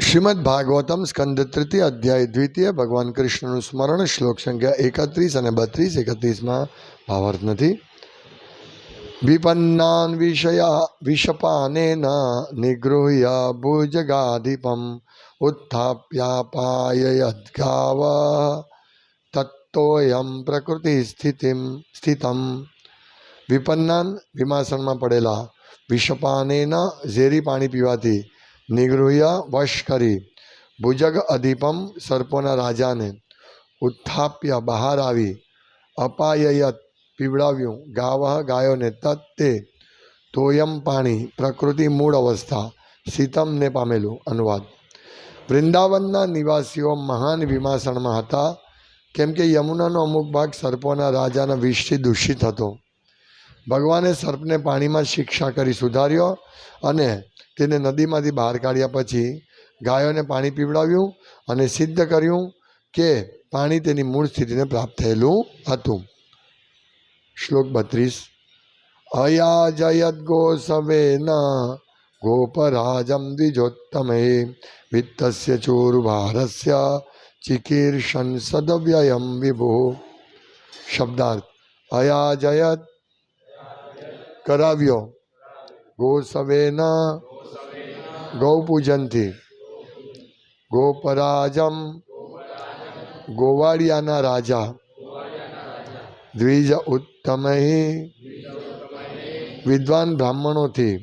શ્રીમદ ભાગવતમ સ્કંદ તૃતીય અધ્યાય દ્વિતીય ભગવાન કૃષ્ણનું સ્મરણ, શ્લોક સંખ્યા એકત્રીસ અને બત્રીસ. એકત્રીસમાં ભાવાર્થ નથી. વિપન્નાન વિષયા વિષપાનેન નિગૃહ્ય ભુજગાધિપમ ઉત્થાપ્યાપાયદ્ગાવ તત્તોયમ પ્રકૃતિ સ્થિતિમ સ્થિતમ. વિપન્નાન વિમાસણમાં પડેલા વિષપાનેન ઝેરી પાણી પીવાથી નિગૃહ્ય વશ કરી ભુજગ અધિપમ સર્પોના રાજાને ઉત્થાપ્ય બહાર આવી અપાયયત પીવડાવ્યું ગાવહ ગાયોને તત તે તોયમ પાણી પ્રકૃતિ મૂળ અવસ્થા શીતમને પામેલું અનુવાદ વૃંદાવનના નિવાસીઓ મહાન વિમાસણમાં હતા કેમ કે યમુનાનો અમુક ભાગ સર્પોના રાજાના વિષથી દૂષિત હતો ભગવાને સર્પને પાણીમાં શિક્ષા કરી સુધાર્યો અને તેને નદીમાંથી બહાર કાઢ્યા પછી ગાયોને પાણી પીવડાવ્યું અને સિદ્ધ કર્યું કે પાણી તેની મૂળ સ્થિતિને પ્રાપ્ત થયેલું હતું. શ્લોક બત્રીસ. અયા જયદ અયાજયદ ન ગોપરાજમ દ્વિજોત્તમે વિત્તસ્ય ચોરુભારસ્ય ચિકીર્ષણ સદવ્યયમ વિભો. શબ્દાર્થ અયાજયત કરાવ્યો. ગોસવેના ગૌપૂજનથી ગોપરાજમ ગોવાળિયાના રાજા. દ્વિજ ઉત્તમ વિદ્વાન બ્રાહ્મણોથી.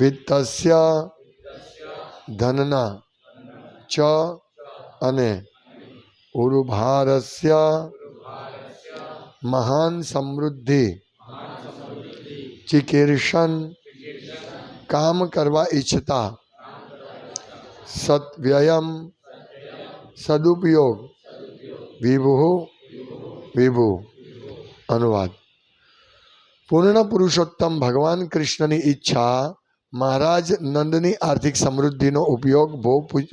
વિત્તસ્ય ધનના ચ અને ઉરુભારસ્ય મહાન સમૃદ્ધિ. ચિકીર્ષણ કામ કરવા ઈચ્છતા. સત્વ્યયમ સદુપયોગ. વિભુ વિભુ. અનુવાદ. પૂર્ણ પુરુષોત્તમ ભગવાન કૃષ્ણની ઈચ્છા મહારાજ નંદની આર્થિક સમૃદ્ધિનો ઉપયોગ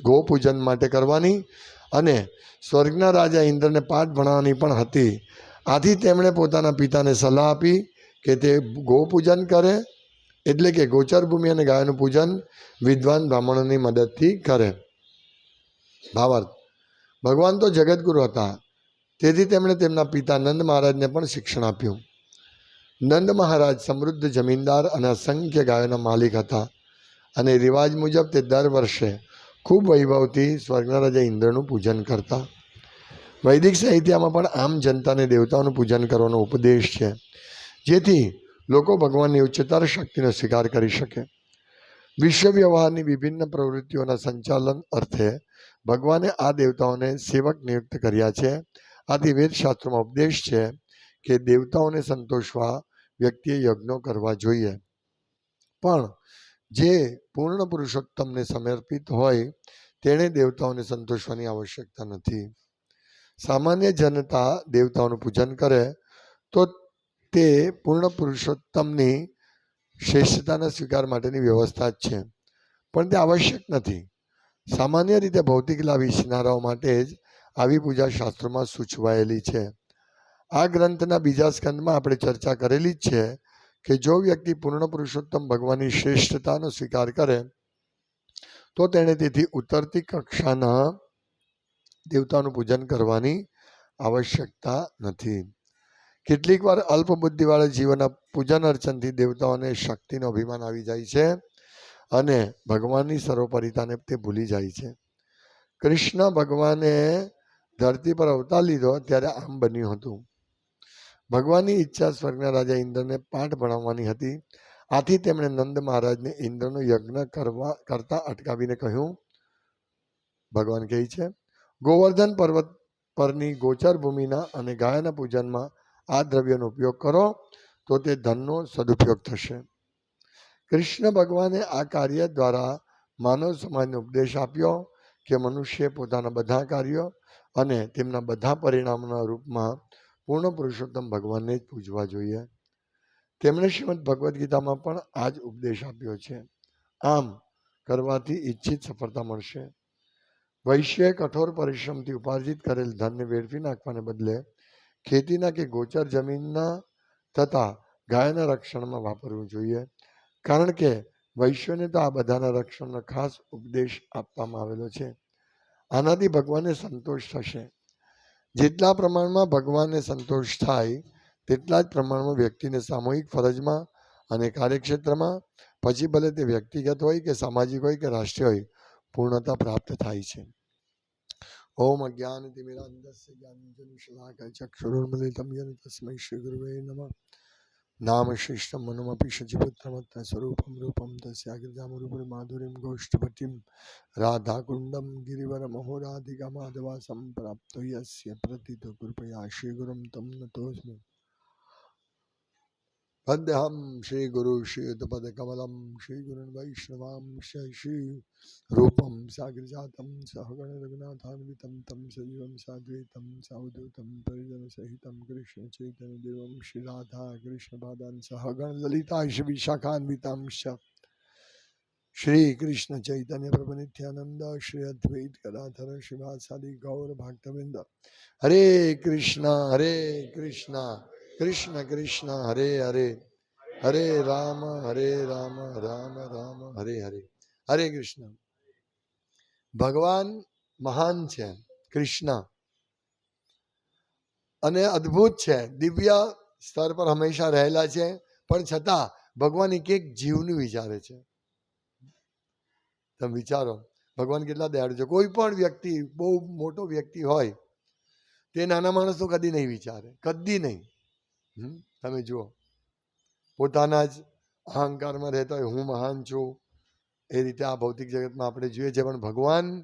ગોપૂજન માટે કરવાની અને સ્વર્ગના રાજા ઇન્દ્રને પાઠ ભણાવવાની પણ હતી. આથી તેમણે પોતાના પિતાને સલાહ આપી કે તે ગોપૂજન કરે, એટલે કે ગોચર ભૂમિ અને ગાયનું પૂજન વિદ્વાન બ્રાહ્મણોની મદદથી કરે. ભાવાર્થ. ભગવાન તો જગતગુરુ હતા. તેથી તેમણે તેમના પિતા નંદ મહારાજને પણ શિક્ષણ આપ્યું. નંદ મહારાજ સમૃદ્ધ જમીનદાર અને અસંખ્ય ગાયોના માલિક હતા અને રિવાજ મુજબ તે દર વર્ષે ખૂબ વૈભવથી સ્વર્ગના રાજા ઇન્દ્રનું પૂજન કરતા. વૈદિક સાહિત્યમાં પણ આમ જનતાને દેવતાઓનું પૂજન કરવાનો ઉપદેશ છે. જેથી લોકો ભગવાનની ઉચ્ચતર શક્તિનો સ્વીકાર કરી શકે. વિશ્વ વ્યવહારની વિભિન્ન પ્રવૃત્તિઓના સંચાલન અર્થે ભગવાને આ દેવતાઓને સેવક નિયુક્ત કર્યા છે. આથી વેદશાસ્ત્રોમાં ઉપદેશ છે કે દેવતાઓને સંતોષવા વ્યક્તિએ યજ્ઞો કરવા જોઈએ. પણ જે પૂર્ણ પુરુષોત્તમને સમર્પિત હોય તેણે દેવતાઓને સંતોષવાની આવશ્યકતા નથી. સામાન્ય જનતા દેવતાઓનું પૂજન કરે તો તે પૂર્ણ પુરુષોત્તમની શ્રેષ્ઠતાના સ્વીકાર માટેની વ્યવસ્થા જ છે. પણ તે આવશ્યક નથી. સામાન્ય રીતે ભૌતિક લાભ ઈચ્છનારાઓ માટે જ આવી પૂજા શાસ્ત્રોમાં સૂચવાયેલી છે. આ ગ્રંથના બીજા સ્કંદમાં આપણે ચર્ચા કરેલી જ છે કે જો વ્યક્તિ પૂર્ણ પુરુષોત્તમ ભગવાનની શ્રેષ્ઠતાનો સ્વીકાર કરે, તો તેણે તેથી ઉતરતી કક્ષાના દેવતાનું પૂજન કરવાની આવશ્યકતા નથી. કેટલીક વાર અલ્પબુદ્ધિવાળા જીવનના પૂજન અર્ચનથી દેવતાઓને શક્તિનો અભિમાન આવી જાય છે અને ભગવાનની સર્વોપરિતાને તે ભૂલી જાય છે. કૃષ્ણ ભગવાને ધરતી પર અવતાર લીધો ત્યારે આમ બન્યું હતું. ભગવાનની ઈચ્છા સ્વર્ગના રાજા ઇન્દ્રને પાઠ ભણાવવાની હતી. આથી તેમણે નંદ મહારાજને ઇન્દ્રનો યજ્ઞ કરવા, કરતા અટકાવીને કહ્યું, ભગવાન કહે છે, ગોવર્ધન પર્વત પરની ગોચર ભૂમિના અને ગાયના પૂજનમાં આ દ્રવ્યનો ઉપયોગ કરો, તો તે ધનનો સદુપયોગ થશે. કૃષ્ણ ભગવાને આ કાર્ય દ્વારા માનવ સમાજને ઉપદેશ આપ્યો કે મનુષ્ય પોતાના બધા કાર્યો અને તેમના બધા પરિણામના રૂપમાં પૂર્ણ પુરુષોત્તમ ભગવાનને જ પૂજવા જોઈએ. તેમણે શ્રીમદ ભગવદ્ ગીતામાં પણ આ જ ઉપદેશ આપ્યો છે. આમ કરવાથી ઈચ્છિત સફળતા મળશે. વૈશ્યએ કઠોર પરિશ્રમથી ઉપાર્જિત કરેલ ધનને વેડફી નાખવાને બદલે ખેતીના કે ગોચર જમીનના તથા ગાયના રક્ષણમાં વાપરવું જોઈએ. કારણ કે વૈશ્વને તો આ બધાના રક્ષણનો ખાસ ઉપદેશ આપવામાં આવેલો છે. આનાથી ભગવાનને સંતોષ થશે. જેટલા પ્રમાણમાં ભગવાનને સંતોષ થાય, તેટલા જ પ્રમાણમાં વ્યક્તિને સામૂહિક ફરજમાં અને કાર્યક્ષેત્રમાં, પછી ભલે તે વ્યક્તિગત હોય કે સામાજિક હોય કે રાષ્ટ્રીય હોય, પૂર્ણતા પ્રાપ્ત થાય છે. ઓમ અજ્ઞાન તિમિરાંધસ્ય જ્ઞાનંજન શલાકય ચક્ષુરુન્મિલિતમ યેન તસ્મૈ શ્રી ગુરુવે નમઃ નામ શિષ્ટમ મનુમપી શચિપુત્રમત્ત સ્વરૂપમ રૂપમ તસ્યાગ્રજામરૂપરી માધુરીમ ગોષ્ઠભટીમ રાધાકુંડમ ગિરિવરમહોરાધિકા માધવા સંપ્રાપ્તો યસ્ય પ્રતિતો કૃપયા શ્રીગુરુમ તમ નતોસ્મિ વંદ્યહમ શ્રી ગુરુ શ્રી યુતપદ કમલમ શ્રી ગુરુન વૈષ્ણવામ શ્રી રૂપમ સાગરજાતમ સહગણ રઘુનાથાન્વિતમ તમ સજીવમ સાદ્વૈતમ સાવધૂતમ પરિજન સહિતમ કૃષ્ણ ચૈતન દેવમ શ્રી રાધા કૃષ્ણ પાદાન સહગણ લલિતા શ્રી વિશાખાન્વિતમ શ્રી કૃષ્ણ ચૈતન્ય પ્રભુ નિત્યાનંદ શ્રી અદ્વૈત કદાધર શ્રીવાસાદિ ગૌર ભક્તવૃંદ હરે કૃષ્ણ હરે કૃષ્ણ કૃષ્ણ કૃષ્ણ હરે હરે હરે રામ હરે રામ રામ રામ હરે હરે હરે કૃષ્ણ ભગવાન મહાન છે કૃષ્ણ અને અદ્ભુત છે, દિવ્ય સ્તર પર હંમેશા રહેલા છે, પણ છતાં ભગવાન એક એક જીવનું વિચારે છે. તમે વિચારો, ભગવાન કેટલા દયાળુ છે. કોઈ પણ વ્યક્તિ, બહુ મોટો વ્યક્તિ હોય, તે નાના માણસ તો કદી નહીં વિચારે, કદી નહીં? તમે જુઓ. પોતાના જ અહંકારમાં રહેતા હોય, હું મહાન છું. એ રીતે આ ભૌતિક જગતમાં આપણે જોઈએ છીએ પણ ભગવાન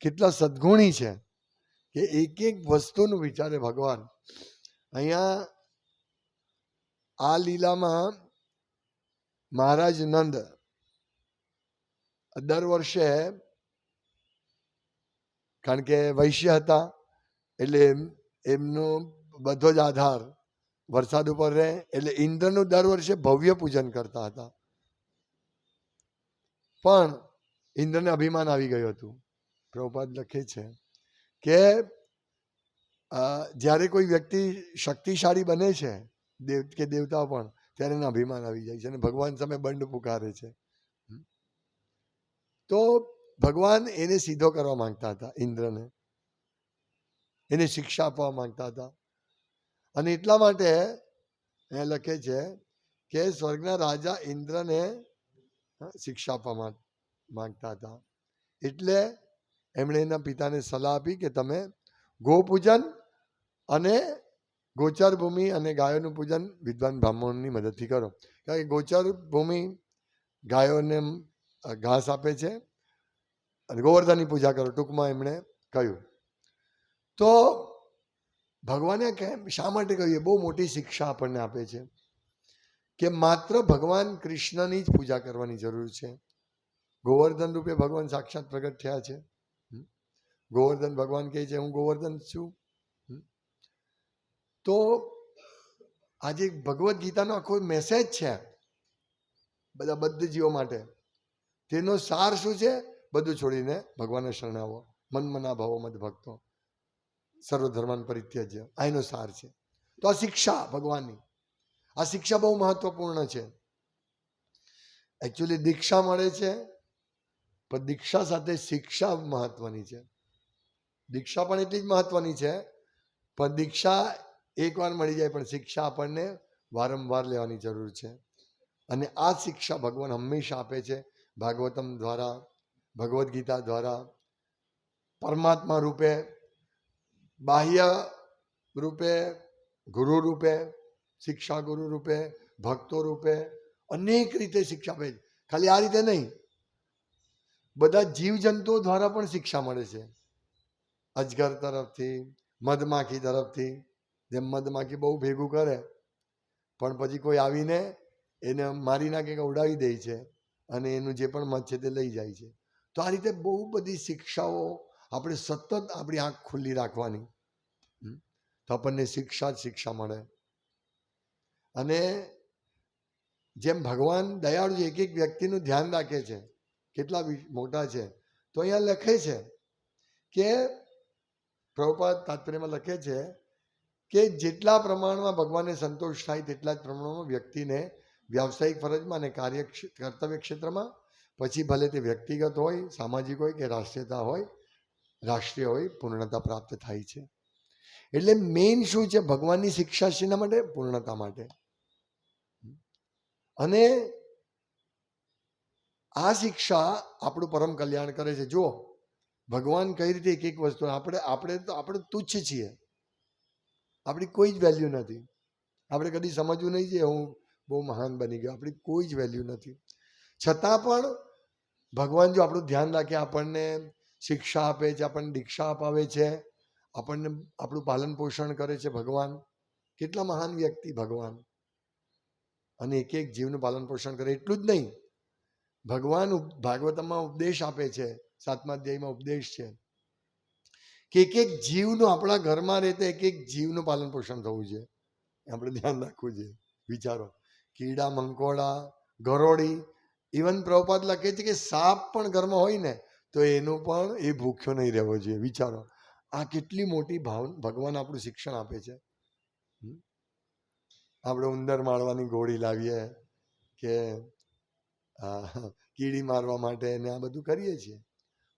કેટલા સદગુણી છે કે એક એક વસ્તુનું વિચારે ભગવાન. અહીંયા આ લીલામાં મહારાજ નંદ દર વર્ષે કારણ કે વૈશ્ય હતા, એટલે એમ- એમનો બધો જ આધાર વરસાદ ઉપર રહે, એટલે ઇન્દ્રનું દર વર્ષે ભવ્ય પૂજન કરતા હતા. પણ ઇન્દ્રને અભિમાન આવી ગયું હતું. પ્રભુપાદ લખે છે કે જ્યારે કોઈ વ્યક્તિ શક્તિશાળી બને છે, દેવ, કે દેવતા પણ, ત્યારે એને અભિમાન આવી જાય છે અને ભગવાન સામે બંડ પુકારે છે. તો ભગવાન એને સીધો કરવા માંગતા હતા, ઇન્દ્રને. એને શિક્ષા આપવા માંગતા હતા. અને એટલા માટે એ લખે છે કે સ્વર્ગના રાજા ઇન્દ્રને શિક્ષા આપવા માંગતા હતા. એટલે એમણે એના પિતાને સલાહ આપી કે તમે ગોપૂજન અને ગોચર ભૂમિ અને ગાયોનું પૂજન વિદ્વાન બ્રાહ્મણોની મદદથી કરો. કારણ કે ગોચર ભૂમિ ગાયોને ઘાસ આપે છે અને ગોવર્ધનની પૂજા કરો, ટૂંકમાં એમણે કહ્યું. તો ભગવાને કેમ? શા માટે કહ્યું? બહુ મોટી શિક્ષા આપણને આપે છે. કે માત્ર ભગવાન કૃષ્ણની જ પૂજા કરવાની જરૂર છે. ગોવર્ધન રૂપે ભગવાન સાક્ષાત પ્રગટ થયા છે. ગોવર્ધન ભગવાન કહે છે, હું ગોવર્ધન છું. તો આજે ભગવદ્ ગીતાનો આખો મેસેજ છે. બધા બદ્ધ જીવો માટે. તેનો સાર શું છે? બધું છોડીને ભગવાનને શરણાવો. મન મના ભાવો મત ભક્તો. સર્વધર્માન પરિત્યજ્ય. આ એનો સાર છે. તો આ શિક્ષા ભગવાનની. આ શિક્ષા બહુ મહત્વપૂર્ણ છે. એકચ્યુઅલી દીક્ષા મળે છે, પણ દીક્ષા સાથે શિક્ષા મહત્વની છે. દીક્ષા પણ એટલી જ મહત્વની છે, પણ દીક્ષા એકવાર મળી જાય પણ શિક્ષા આપણને વારંવાર લેવાની જરૂર છે. અને આ શિક્ષા ભગવાન હંમેશા આપે છે, ભાગવતમ દ્વારા, ભગવદ્ ગીતા દ્વારા, પરમાત્મા રૂપે બાહ્ય રૂપે, ગુરુ રૂપે, શિક્ષા ગુરુ રૂપે, ભક્તો રૂપે અનેક રીતે શિક્ષા આપે છે. ખાલી આ રીતે નહીં. બધા જીવજંતુઓ દ્વારા પણ શિક્ષા મળે છે. અજગર તરફથી, મધમાખી તરફથી, જેમ મધમાખી બહુ ભેગું કરે, પણ પછી કોઈ આવીને એને મારી નાખે કે ઉડાવી દે છે અને એનું જે પણ મત છે તે લઈ જાય છે. તો આ રીતે બહુ બધી શિક્ષાઓ આપણે સતત આપણી આંખ ખુલ્લી રાખવાની. તો આપણને શિક્ષા જ શિક્ષા મળે. અને જેમ ભગવાન દયાળુ એક એક વ્યક્તિનું ધ્યાન રાખે છે, કેટલા મોટા છે, તો અહીંયા લખે છે કે, પ્રભુપાદ તાત્પર્યમાં લખે છે કે જેટલા પ્રમાણમાં ભગવાનને સંતોષ થાય તેટલા જ પ્રમાણમાં વ્યક્તિને વ્યાવસાયિક ફરજમાં અને કાર્ય કર્તવ્ય ક્ષેત્રમાં, પછી ભલે તે વ્યક્તિગત હોય, સામાજિક હોય કે રાષ્ટ્રીયતા હોય, રાષ્ટ્રીય હોય, પૂર્ણતા પ્રાપ્ત થાય છે. એટલે મેઇન શું છે? ભગવાનની શિક્ષા શેના માટે? પૂર્ણતા માટે. અને આ શિક્ષા આપણું પરમ કલ્યાણ કરે છે. જુઓ, ભગવાન કઈ રીતે એક એક વસ્તુ, આપણે આપણે તો, આપણે તુચ્છ છીએ. આપણી કોઈ જ વેલ્યુ નથી. આપણે કદી સમજવું નહીં છે હું બહુ મહાન બની ગયો. આપણી કોઈ જ વેલ્યુ નથી. છતાં પણ ભગવાન જો આપણું ધ્યાન રાખે, આપણને શિક્ષા આપે છે, આપણને દીક્ષા અપાવે છે આપણને આપણું પાલન પોષણ કરે છે ભગવાન. કેટલા મહાન વ્યક્તિ ભગવાન. અને એક એક જીવનું પાલન પોષણ કરે એટલું જ નહીં. ભગવાન ભાગવતમાં ઉપદેશ આપે છે. સાતમા અધ્યાયમાં ઉપદેશ છે. કે એક એક જીવનું આપણા ઘરમાં રહેતા એક એક જીવનું પાલન પોષણ થવું છે. આપણે ધ્યાન રાખવું છે. વિચારો. કીડા, મંકોડા, ગરોળી ઇવન પ્રભુપાદ લખે છે કે સાપ પણ ઘરમાં હોય ને, તો એનું પણ એ ભૂખ્યો નહીં રહેવો જોઈએ. વિચારો. આ કેટલી મોટી ભાવ, ભગવાન આપણું શિક્ષણ આપે છે? આપણે ઉંદર મારવાની ગોળી લાવીએ કે કીડી મારવા માટે ને આ બધું કરીએ છીએ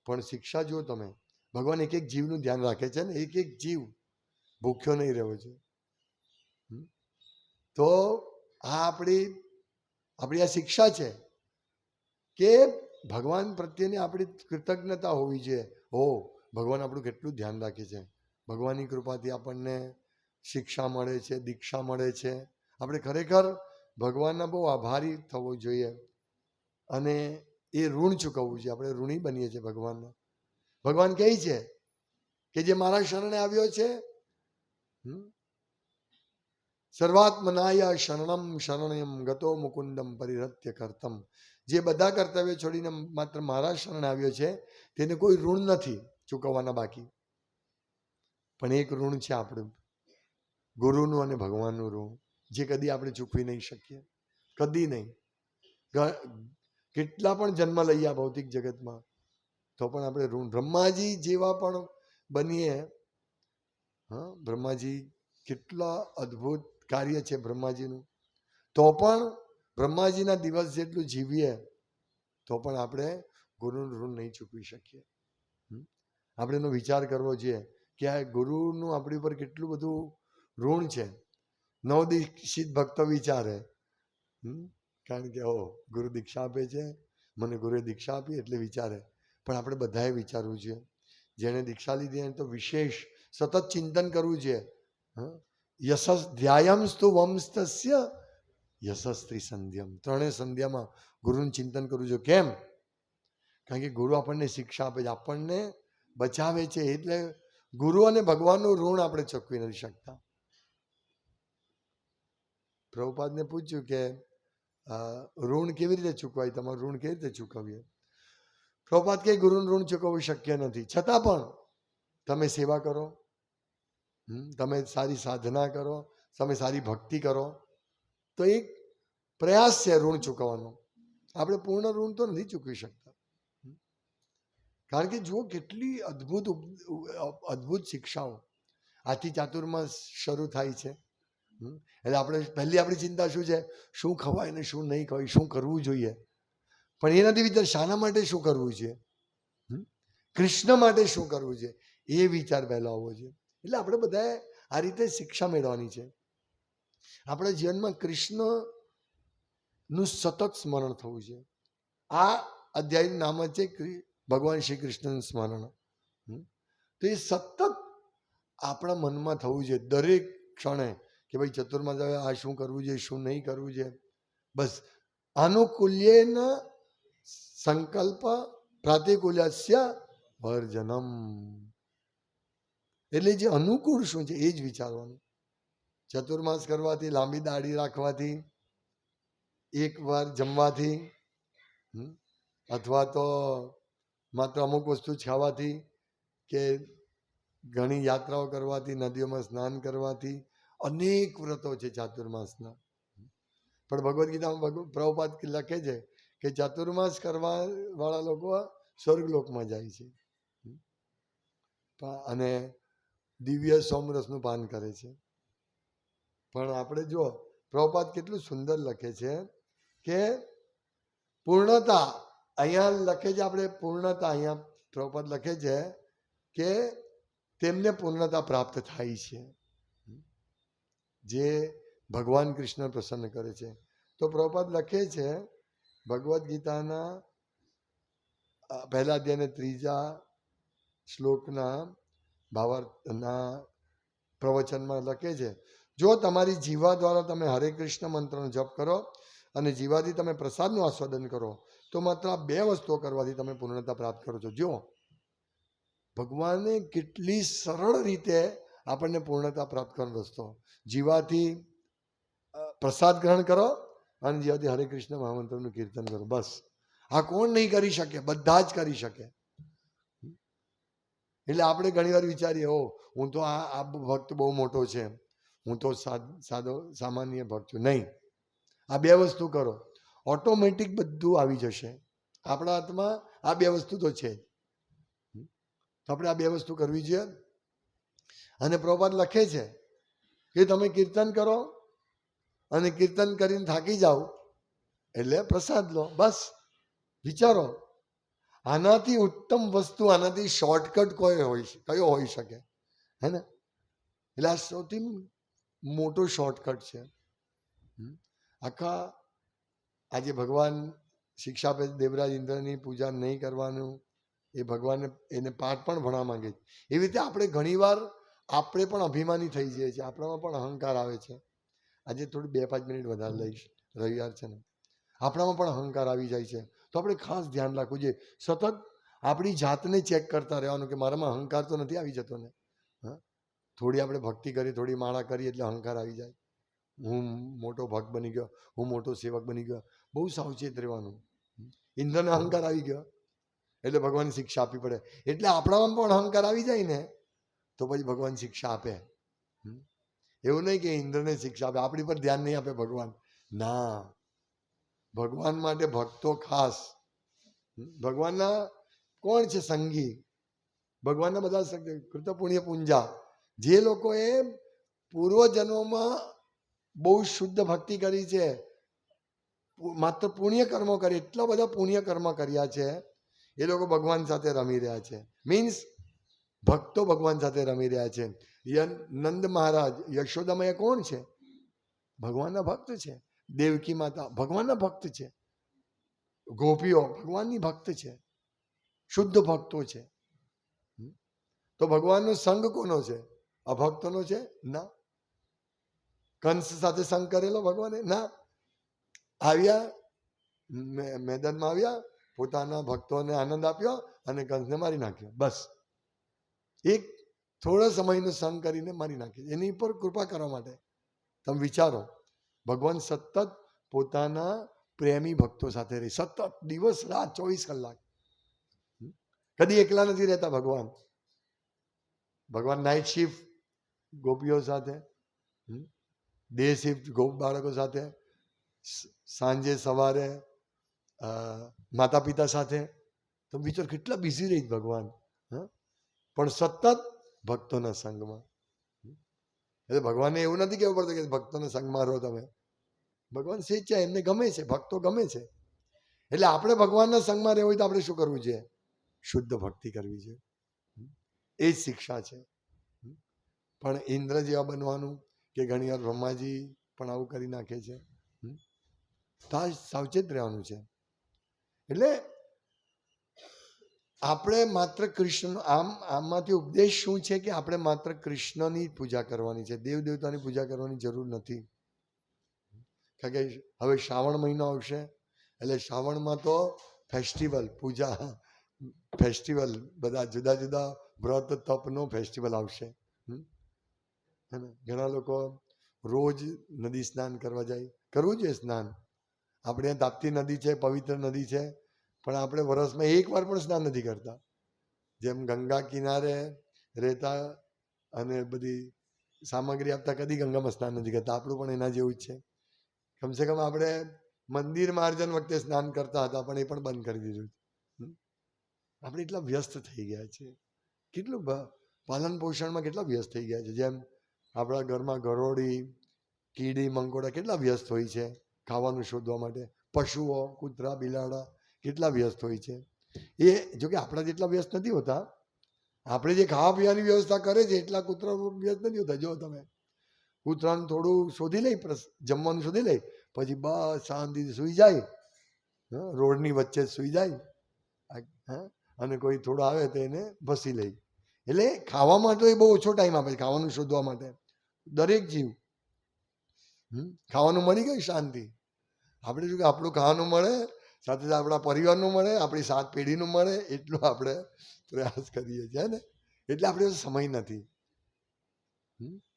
પણ શિક્ષા જુઓ તમે, ભગવાન એક એક જીવનું ધ્યાન રાખે છે ને, એક એક જીવ ભૂખ્યો નહીં રહેવો છે? તો આ આપણી આપણી આ શિક્ષા છે કે ભગવાન પ્રત્યેની આપણી કૃતજ્ઞતા હોવી જોઈએ હો ભગવાન આપણું કેટલું ધ્યાન રાખે છે. ભગવાનની કૃપાથી આપણને શિક્ષા મળે છે, દીક્ષા મળે છે. આપણે ખરેખર ભગવાનના બહુ આભારી થવો જોઈએ અને એ ઋણ ચૂકવવું છે આપણે ઋણી બનીએ છીએ ભગવાનના. ભગવાન કહે છે કે જે મારા શરણે આવ્યો છે? સર્વાત્મનાય શરણમ શરણયમ ગતો મુકુંદમ પરિરત્ય કરતમ. જે બધા કર્તવ્ય છોડીને માત્ર મારા શરણે આવ્યો છે, તેને કોઈ ઋણ નથી. ચૂકવવાના બાકી. પણ એક ઋણ છે આપણું. ગુરુનું અને ભગવાનનું ઋણ. જે કદી આપણે ચૂકવી નહીં શકીએ. કદી નહીં. કેટલા પણ જન્મ લઈએ આ ભૌતિક જગતમાં, તો પણ આપણે ઋણ. બ્રહ્માજી જેવા પણ બનીએ, હા, બ્રહ્માજી કેટલા અદ્ભુત કાર્ય છે બ્રહ્માજીનું. તો પણ બ્રહ્માજીના દિવસ જેટલું જીવીએ, તો પણ આપણે ગુરુનું ઋણ નહીં ચૂકવી શકીએ? આપણે એનો વિચાર કરવો જોઈએ કે આ ગુરુનું આપણી ઉપર કેટલું બધું ઋણ છે. નવદીક્ષિત ભક્તો વિચારે. કારણ કે ઓ ગુરુ દીક્ષા આપે છે, મને ગુરુએ દીક્ષા આપી એટલે વિચારે. પણ આપણે બધાએ વિચારવું જોઈએ. જેણે દીક્ષા લીધી એને તો વિશેષ સતત ચિંતન કરવું હં? યશસ ધ્યાયમસ્તુ વંશસ્ય યશસ્ત્રી સંધ્યમ. ત્રણેય સંધ્યામાં ગુરુનું ચિંતન કરવું જોઈએ. કેમ? કારણ કે ગુરુ આપણને શિક્ષા આપે છે. આપણને બચાવે છે એટલે ગુરુ અને ભગવાનનું ઋણ આપણે ચૂકવી નથી શકતા. પ્રભુપાદને પૂછ્યું કે ઋણ કેવી રીતે ચૂકવાય? તમારું ઋણ કેવી રીતે ચૂકવીએ? પ્રભુપાદ કે, ગુરુનું ઋણ ચૂકવવું શક્ય નથી. છતાં પણ તમે સેવા કરો. તમે સારી સાધના કરો. તમે સારી ભક્તિ કરો. તો એક પ્રયાસ છે ઋણ ચૂકવવાનો. આપણે પૂર્ણ ઋણ તો નથી ચૂકવી શકતા. કારણ કે જુઓ કેટલી અદ્ભુત અદ્ભુત શિક્ષાઓ આથી ચાતુર્માસ શરૂ થાય છે. એટલે આપણે પહેલી આપણી ચિંતા શું છે? શું ખવાય ને શું નહીં ખવાય? શું કરવું જોઈએ? પણ એ નથી વિચાર શાના માટે શું કરવું છે? કૃષ્ણ માટે શું કરવું છે? એ વિચાર પહેલો આવવો છે એટલે આપણે બધાએ આ રીતે શિક્ષા મેળવવાની છે. આપણા જીવનમાં કૃષ્ણનું સતત સ્મરણ થવું છે. આ અધ્યાયનું નામ જ છે ભગવાન શ્રી કૃષ્ણનું સ્મરણ? તો એ સતત આપણા મનમાં થવું જોઈએ. દરેક ક્ષણે કે ભાઈ ચતુર્માસ આવે, આ શું કરવું છે શું નહીં કરવું છે બસ. આનુકૂલ્યના સંકલ્પ પ્રાતિકૂલ્યસ્ય વર્જનમ. એટલે જે અનુકૂળ શું છે, એ જ વિચારવાનું. ચતુર્માસ કરવાથી, લાંબી દાઢી રાખવાથી, એક વાર જમવાથી અથવા તો માત્ર અમુક વસ્તુ ખાવાથી કે ઘણી યાત્રાઓ કરવાથી, નદીઓમાં સ્નાન કરવાથી, અનેક વ્રતો છે ચાતુર્માસના. પણ ભગવદ્ ગીતામાં પ્રભુપાદ લખે છે કે ચાતુર્માસ કરવા વાળા લોકો સ્વર્ગલોકમાં જાય છે. અને દિવ્ય સોમરસનું પાન કરે છે. પણ આપણે જો પ્રભુપાદ કેટલું સુંદર લખે છે કે પૂર્ણતા અહીંયા લખે છે આપણે પૂર્ણતા, અહીંયા પ્રપદ લખે છે કે તેમને પૂર્ણતા પ્રાપ્ત થાય છે. જે ભગવાન કૃષ્ણ પ્રસન્ન કરે છે. તો પ્રભુપાદ લખે છે, ભગવદ્ ગીતાના પહેલા અધ્યાયને ત્રીજા શ્લોકના ભાવાર્થના પ્રવચનમાં લખે છે, જો તમારી જીવા દ્વારા તમે હરે કૃષ્ણ મંત્રનો જપ કરો અને જીવાથી તમે પ્રસાદનું આસ્વાદન કરો તો માત્ર આ બે વસ્તુઓ કરવાથી તમે પૂર્ણતા પ્રાપ્ત કરો છો. જો ભગવાને કેટલી સરળ રીતે આપણને પૂર્ણતા પ્રાપ્ત કરવાનો રસ્તો જીવાથી પ્રસાદ ગ્રહણ કરો અને જીવાથી હરે કૃષ્ણ મહામંત્રનું કીર્તન કરો. બસ. આ કોણ નહીં કરી શકે? બધા જ કરી શકે. એટલે આપણે ઘણીવાર વિચારીએ ઓ હું તો આ આ ભક્ત બહુ મોટો છે. હું તો સાદો, સામાન્ય ભક્ત છું. નહીં. આ બે વસ્તુ કરો. ઓટોમેટિક બધું આવી જશે. આપણા હાથમાં આ બે વસ્તુ તો છે તો આપણે આ બે વસ્તુ કરવી જોઈએ. અને પ્રભાત લખે છે કે તમે કીર્તન કરો અને કીર્તન કરીને થાકી જાઓ એટલે પ્રસાદ લો. બસ. વિચારો. આનાથી ઉત્તમ વસ્તુ, આનાથી શોર્ટકટ કોઈ હોય કયો હોઈ શકે? હે ને? એટલે આ સૌથી મોટો શોર્ટકટ છે. આખા આજે ભગવાન શિક્ષા આપે દેવરાજ ઇન્દ્રની પૂજા નહીં કરવાનું, એ ભગવાનને, એને પાઠ પણ ભણવા માંગે છે. એવી રીતે આપણે ઘણીવાર આપણે પણ અભિમાની થઈ જઈએ છીએ, આપણામાં પણ અહંકાર આવે છે. આજે થોડી બે પાંચ મિનિટ વધારે લઈશ, રવિવાર છે ને. આપણામાં પણ અહંકાર આવી જાય છે. તો આપણે ખાસ ધ્યાન રાખવું જોઈએ. સતત આપણી જાતને ચેક કરતા રહેવાનું કે મારામાં અહંકાર તો નથી આવી જતો ને. હા? થોડી આપણે ભક્તિ કરી, થોડી માળા કરી એટલે અહંકાર આવી જાય. હું મોટો ભક્ત બની ગયો, હું મોટો સેવક બની ગયો, બહુ સાવચેત રહેવાનું. ઇન્દ્રને અહંકાર આવી ગયો. એટલે ભગવાન શિક્ષા આપવી પડે. એટલે આપણામાં પણ અહંકાર આવી જાય ને, તો પછી ભગવાન શિક્ષા આપે. એવું નહીં કે ઇન્દ્રને શિક્ષા આપે. આપણી પર ધ્યાન નહીં આપે ભગવાન. ના. ભગવાન માટે ભક્તો ખાસ. ભગવાનના કોણ છે સંગી? ભગવાનના બધા કૃત પુણ્ય પૂંજા. જે લોકોએ પૂર્વજન્મોમાં બહુ શુદ્ધ ભક્તિ કરી છે. માત્ર પુણ્ય કર્મો કરી, એટલા બધા પુણ્ય કર્મ કર્યા છે, એ લોકો ભગવાન સાથે રમી રહ્યા છે. મીન્સ ભક્તો ભગવાન સાથે રમી રહ્યા છે. નંદ મહારાજ, યશોદામય કોણ છે? ભગવાનના ભક્ત છે. દેવકી માતા, ભગવાનના ભક્ત છે. ગોપીઓ, ભગવાનની ભક્ત છે. શુદ્ધ ભક્તો છે. તો ભગવાનનો સંગ કોનો છે? અભક્તોનો છે? ના. કંસ સાથે સંગ કરેલો ભગવાને ના. આવ્યા મેદાનમાં આવ્યા, પોતાના ભક્તોને આનંદ આપ્યો અને કંસને મારી નાખ્યો. બસ. એક થોડા સમયનો સંગ કરીને મારી નાખ્યો. એની પર કૃપા કરવા માટે તમે વિચારો, ભગવાન સતત પોતાના પ્રેમી ભક્તો સાથે રહી. સતત દિવસ, રાત, ચોવીસ કલાક. કદી એકલા નથી રહેતા ભગવાન. ભગવાન નાઇટ શિફ્ટ ગોપીઓ સાથે? ડે શિફ્ટ બાળકો સાથે સાંજે સવારે માતા પિતા સાથે. તો વિચાર કેટલા બિઝી રહી ભગવાન પણ સતત ભક્તોના સંગમાં. એટલે ભગવાનને એવું નથી કહેવું પડતું કે ભક્તોના સંગમાં રહો તમે. ભગવાન સ્વેચ્છા એમને ગમે છે, ભક્તો ગમે છે. એટલે આપણે ભગવાનના સંગમાં રહેવું હોય તો આપણે શું કરવું છે શુદ્ધ ભક્તિ કરવી છે એ જ શિક્ષા છે. પણ ઇન્દ્ર જેવા બનવાનું કે ઘણીવાર બ્રહ્માજી પણ આવું કરી નાખે છે? તો આ સાવચેત રહેવાનું છે. એટલે આપણે માત્ર કૃષ્ણ, આમ, આમાંથી ઉપદેશ શું છે કે આપણે માત્ર કૃષ્ણની પૂજા કરવાની છે? દેવ દેવતાની પૂજા કરવાની જરૂર નથી. કારણ કે હવે શ્રાવણ મહિનો આવશે, એટલે શ્રાવણમાં તો ફેસ્ટિવલ, પૂજા, ફેસ્ટિવલ, બધા જુદા જુદા વ્રત, તપનો ફેસ્ટિવલ આવશે. હમ? હે ને? ઘણા લોકો રોજ નદી સ્નાન કરવા જાય. કરવું જોઈએ સ્નાન. આપણે તાપ્તી નદી છે, પવિત્ર નદી છે, પણ આપણે વરસમાં એકવાર પણ સ્નાન નથી કરતા. જેમ ગંગા કિનારે રહેતા અને બધી સામગ્રી આપતા, કદી ગંગામાં સ્નાન નથી કરતા. આપણું પણ એના જેવું જ છે. કમસે કમ આપણે મંદિર માર્જન વખતે સ્નાન કરતા હતા, પણ એ પણ બંધ કરી દીધું. આપણે એટલા વ્યસ્ત થઈ ગયા છે કેટલું પાલન પોષણમાં કેટલા વ્યસ્ત થઈ ગયા છે. જેમ આપણા ઘરમાં ગરોળી, કીડી મંકોડા કેટલા વ્યસ્ત હોય છે ખાવાનું શોધવા માટે? પશુઓ, કૂતરા, બિલાડા કેટલા વ્યસ્ત હોય છે? એ જોકે આપણા જેટલા વ્યસ્ત નથી હોતા. આપણે જે ખાવા પીવાની વ્યવસ્થા કરે છે, એટલા કૂતરા વ્યસ્ત નથી હોતા. જો તમે કૂતરાનું થોડું શોધી લઈ જમવાનું શોધી લઈ, પછી બસ શાંતિથી સૂઈ જાય રોડની વચ્ચે સૂઈ જાય અને કોઈ થોડો આવે તો એને ભસી લઈ એટલે ખાવા માટે બહુ ઓછો ટાઈમ આપે છે, ખાવાનું શોધવા માટે. દરેક જીવ. ખાવાનું મળી ગયું શાંતિ. આપણે શું કે આપણું ખાવાનું મળે, સાથે સાથે આપણા પરિવારનું મળે, આપણી સાત પેઢીનું મળે, એટલું આપણે પ્રયાસ કરીએ છીએ ને? એટલે આપણે સમય નથી.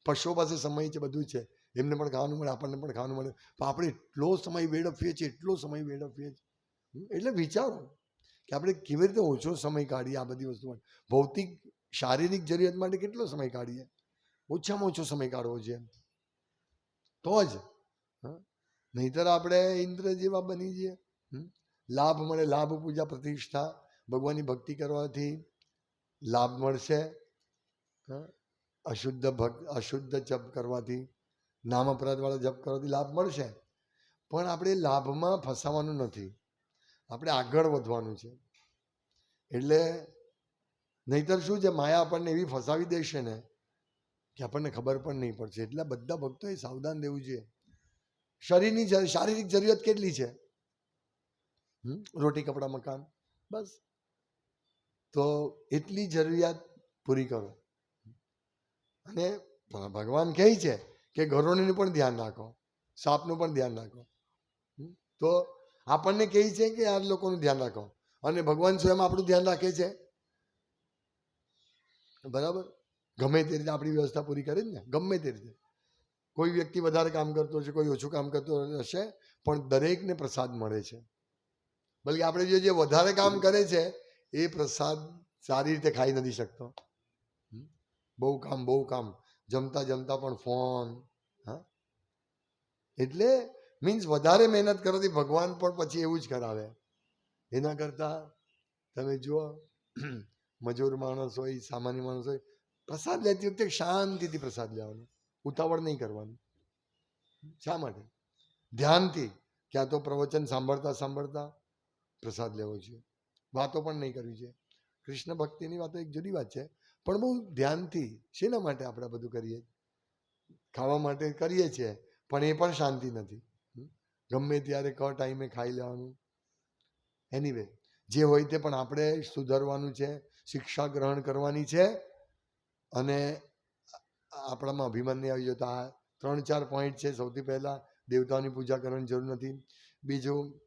પશુઓ પાસે સમય છે, બધું છે. એમને પણ ખાવાનું મળે, આપણને પણ ખાવાનું મળે. પણ આપણે એટલો સમય વેડફીએ છીએ, એટલો સમય વેડફીએ છીએ. એટલે વિચારો કે આપણે કેવી રીતે ઓછો સમય કાઢીએ આ બધી વસ્તુ ભૌતિક, શારીરિક જરૂરિયાત માટે કેટલો સમય કાઢીએ? ઓછામાં ઓછો સમય કાઢવો છે તો જ નહીતર આપણે ઇન્દ્ર જેવા બની જઈએ? લાભ મળે, લાભ પૂજા પ્રતિષ્ઠા, ભગવાનની ભક્તિ કરવાથી લાભ મળશે? અશુદ્ધ ભક્ત અશુદ્ધ જપ કરવાથી, નામ અપરાધવાળા જપ કરવાથી લાભ મળશે. પણ આપણે લાભમાં ફસાવાનું નથી. આપણે આગળ વધવાનું છે. એટલે નહીતર શું છે, માયા આપણને એવી ફસાવી દેશે ને કે આપણને ખબર પણ નહીં પડશે. એટલા બધા ભક્તોએ સાવધાન રહેવું છે શરીરની શારીરિક જરૂરિયાત કેટલી છે? રોટી, કપડાં, મકાન? બસ. તો એટલી જરૂરિયાત પૂરી કરો. અને ભગવાન કહે છે કે ઘરોનું પણ ધ્યાન રાખો. સાપનું પણ ધ્યાન રાખો? તો આપણને કહે છે કે આ લોકોનું ધ્યાન રાખો. અને ભગવાન સ્વયં આપણું ધ્યાન રાખે છે. બરાબર? ગમે તે રીતે આપણી વ્યવસ્થા પૂરી કરી ને, ગમે તે રીતે. કોઈ વ્યક્તિ વધારે કામ કરતો હશે, કોઈ ઓછું કામ કરતો હશે, પણ દરેકને પ્રસાદ મળે છે. બલકે આપણે જે જે વધારે કામ કરે છે, એ પ્રસાદ સારી રીતે ખાઈ નથી શકતો? બહુ કામ બહુ કામ. જમતા જમતા પણ ફોન, હા? એટલે મીન્સ વધારે મહેનત કરવાથી ભગવાન પણ પછી એવું જ કરાવે. એના કરતાં તમે જુઓ મજૂર માણસ હોય, સામાન્ય માણસ હોય પ્રસાદ લેતી વખતે શાંતિથી પ્રસાદ લેવાનો. ઉતાવળ નહીં કરવાની. શા માટે? ધ્યાનથી. ક્યાં તો પ્રવચન સાંભળતા સાંભળતા પ્રસાદ લેવો જોઈએ વાતો પણ નહીં કરવી છે. કૃષ્ણ ભક્તિની વાતો એક જુદી વાત છે. પણ બહુ ધ્યાનથી શેના માટે આપણે બધું કરીએ? ખાવા માટે કરીએ છીએ, પણ એ પણ શાંતિ નથી. ગમે ત્યારે ક ટાઈમે ખાઈ લેવાનું. એનીવે જે હોય તે પણ આપણે સુધારવાનું છે, શિક્ષા ગ્રહણ કરવાની છે અને આપણામાં અભિમાન નહીં આવી જતો આ ત્રણ ચાર પોઈન્ટ છે સૌથી પહેલાં દેવતાઓની પૂજા કરવાની જરૂર નથી. બીજું,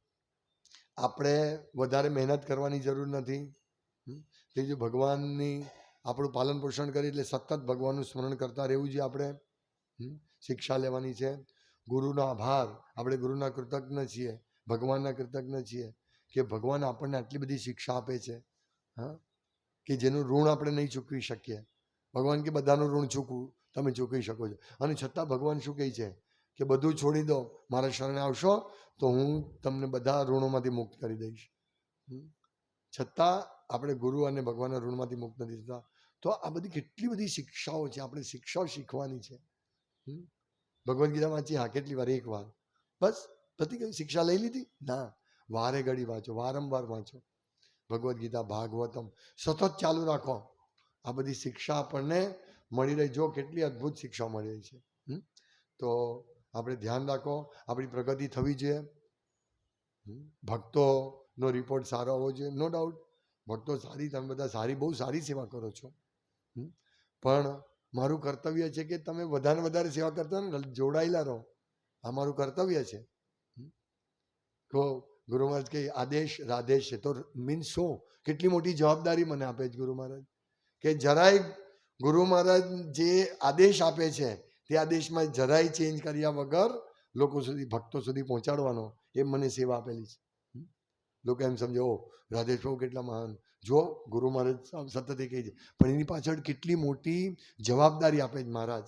આપણે વધારે મહેનત કરવાની જરૂર નથી? ત્રીજું, ભગવાનની આપણું પાલન પોષણ કરી એટલે સતત ભગવાનનું સ્મરણ કરતા રહેવું જોઈએ આપણે. શિક્ષા લેવાની છે. ગુરુનો આભાર, આપણે ગુરુના કૃતજ્ઞ છીએ, ભગવાનના કૃતજ્ઞ છીએ કે ભગવાન આપણને આટલી બધી શિક્ષા આપે છે. હા, કે જેનું ઋણ આપણે નહીં ચૂકવી શકીએ. ભગવાન કે બધાનું ઋણ ચૂકવું, તમે ચૂકવી શકો છો. અને છતાં ભગવાન શું કહે છે કે બધું છોડી દો, મારા શરણે આવશો તો હું તમને બધા ઋણોમાંથી મુક્ત કરી દઈશ. છતાં આપણે ગુરુ અને ભગવાનના ઋણમાંથી મુક્ત નથી થતા. તો આ બધી કેટલી બધી શિક્ષાઓ છે, આપણે શિક્ષાઓ શીખવાની છે? ભગવદ્ ગીતા વાંચી, હા, કેટલી વાર? એક વાર. બસ, પતિ ગઈ, શિક્ષા લઈ લીધી? ના. વારે ઘડી વાંચો, વારંવાર વાંચો. ભગવદ્ ગીતા ભાગવતમ. સતત ચાલુ રાખો. આ બધી શિક્ષા આપણને મળી રહી. જો કેટલી અદ્ભુત શિક્ષા મળી રહી છે? તો આપણે ધ્યાન રાખો, આપણી પ્રગતિ થવી જોઈએ. ભક્તોનો રિપોર્ટ સારો હોવો જોઈએ નો ડાઉટ ભક્તો સારી, તમે બધા સારી, બહુ સારી સેવા કરો છો? પણ મારું કર્તવ્ય છે કે તમે વધારે વધારે સેવા કરતા ને જોડાયેલા રહો. આ મારું કર્તવ્ય છે? તો ગુરુ મહારાજ કે આદેશ રાધેશ છે. તો મીન્સ શું? કેટલી મોટી જવાબદારી મને આપે છે ગુરુ મહારાજ? કે જરાય ગુરુ મહારાજ જે આદેશ આપે છે, તે આદેશમાં જરાય ચેન્જ કર્યા વગર લોકો સુધી, ભક્તો સુધી પહોંચાડવાનો, એ મને સેવા આપેલી છે? લોકો એમ સમજો રાધેશ કેટલા મહાન. જો ગુરુ મહારાજ સતત એ કહે છે, પણ એની પાછળ કેટલી મોટી જવાબદારી આપે છે મહારાજ.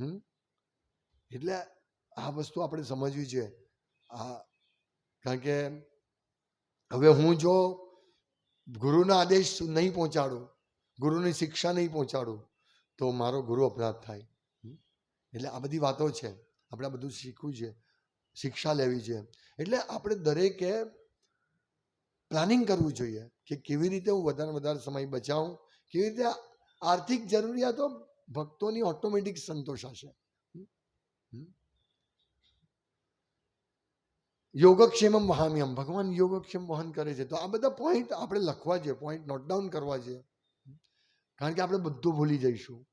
હમ? એટલે આ વસ્તુ આપણે સમજવી છે આ કારણ કે હવે હું જો ગુરુના આદેશ નહીં પહોંચાડું ગુરુની શિક્ષા નહીં પહોંચાડું, તો મારો ગુરુ અપરાધ થાય. એટલે આ બધી વાતો છે. આપણે આ બધું શીખવું છે. શિક્ષા લેવી છે. એટલે આપણે દરેકે પ્લાનિંગ કરવું જોઈએ કે કેવી રીતે હું વધારે વધારે સમય બચાવું, કેવી રીતે આર્થિક જરૂરિયાતો ભક્તોની ઓટોમેટિક સંતોષાશે. હમ? યોગક્ષેમમ વહામ્યમ. ભગવાન યોગક્ષેમ વહન કરે છે. તો આ બધા પોઈન્ટ આપણે લખવા જોઈએ પોઈન્ટ નોટ ડાઉન કરવા છે કારણ કે આપણે બધું ભૂલી જઈશું.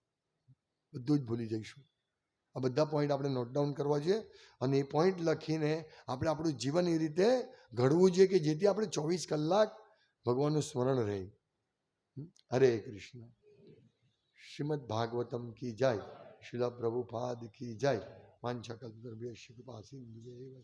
બધું જ ભૂલી જઈશું. આ બધા પોઈન્ટ આપણે નોટ ડાઉન કરવા જોઈએ અને એ પોઈન્ટ લખીને આપણે આપણું જીવન એ રીતે ઘડવું જોઈએ કે જેથી આપણે ચોવીસ કલાક ભગવાનનું સ્મરણ રહે. હરે કૃષ્ણ. શ્રીમદ ભાગવતમ કી જાય. શિલા પ્રભુપાદ કી જાય. વાંછા કલ્પદ્રવ્ય શિકૃપા સિંધુ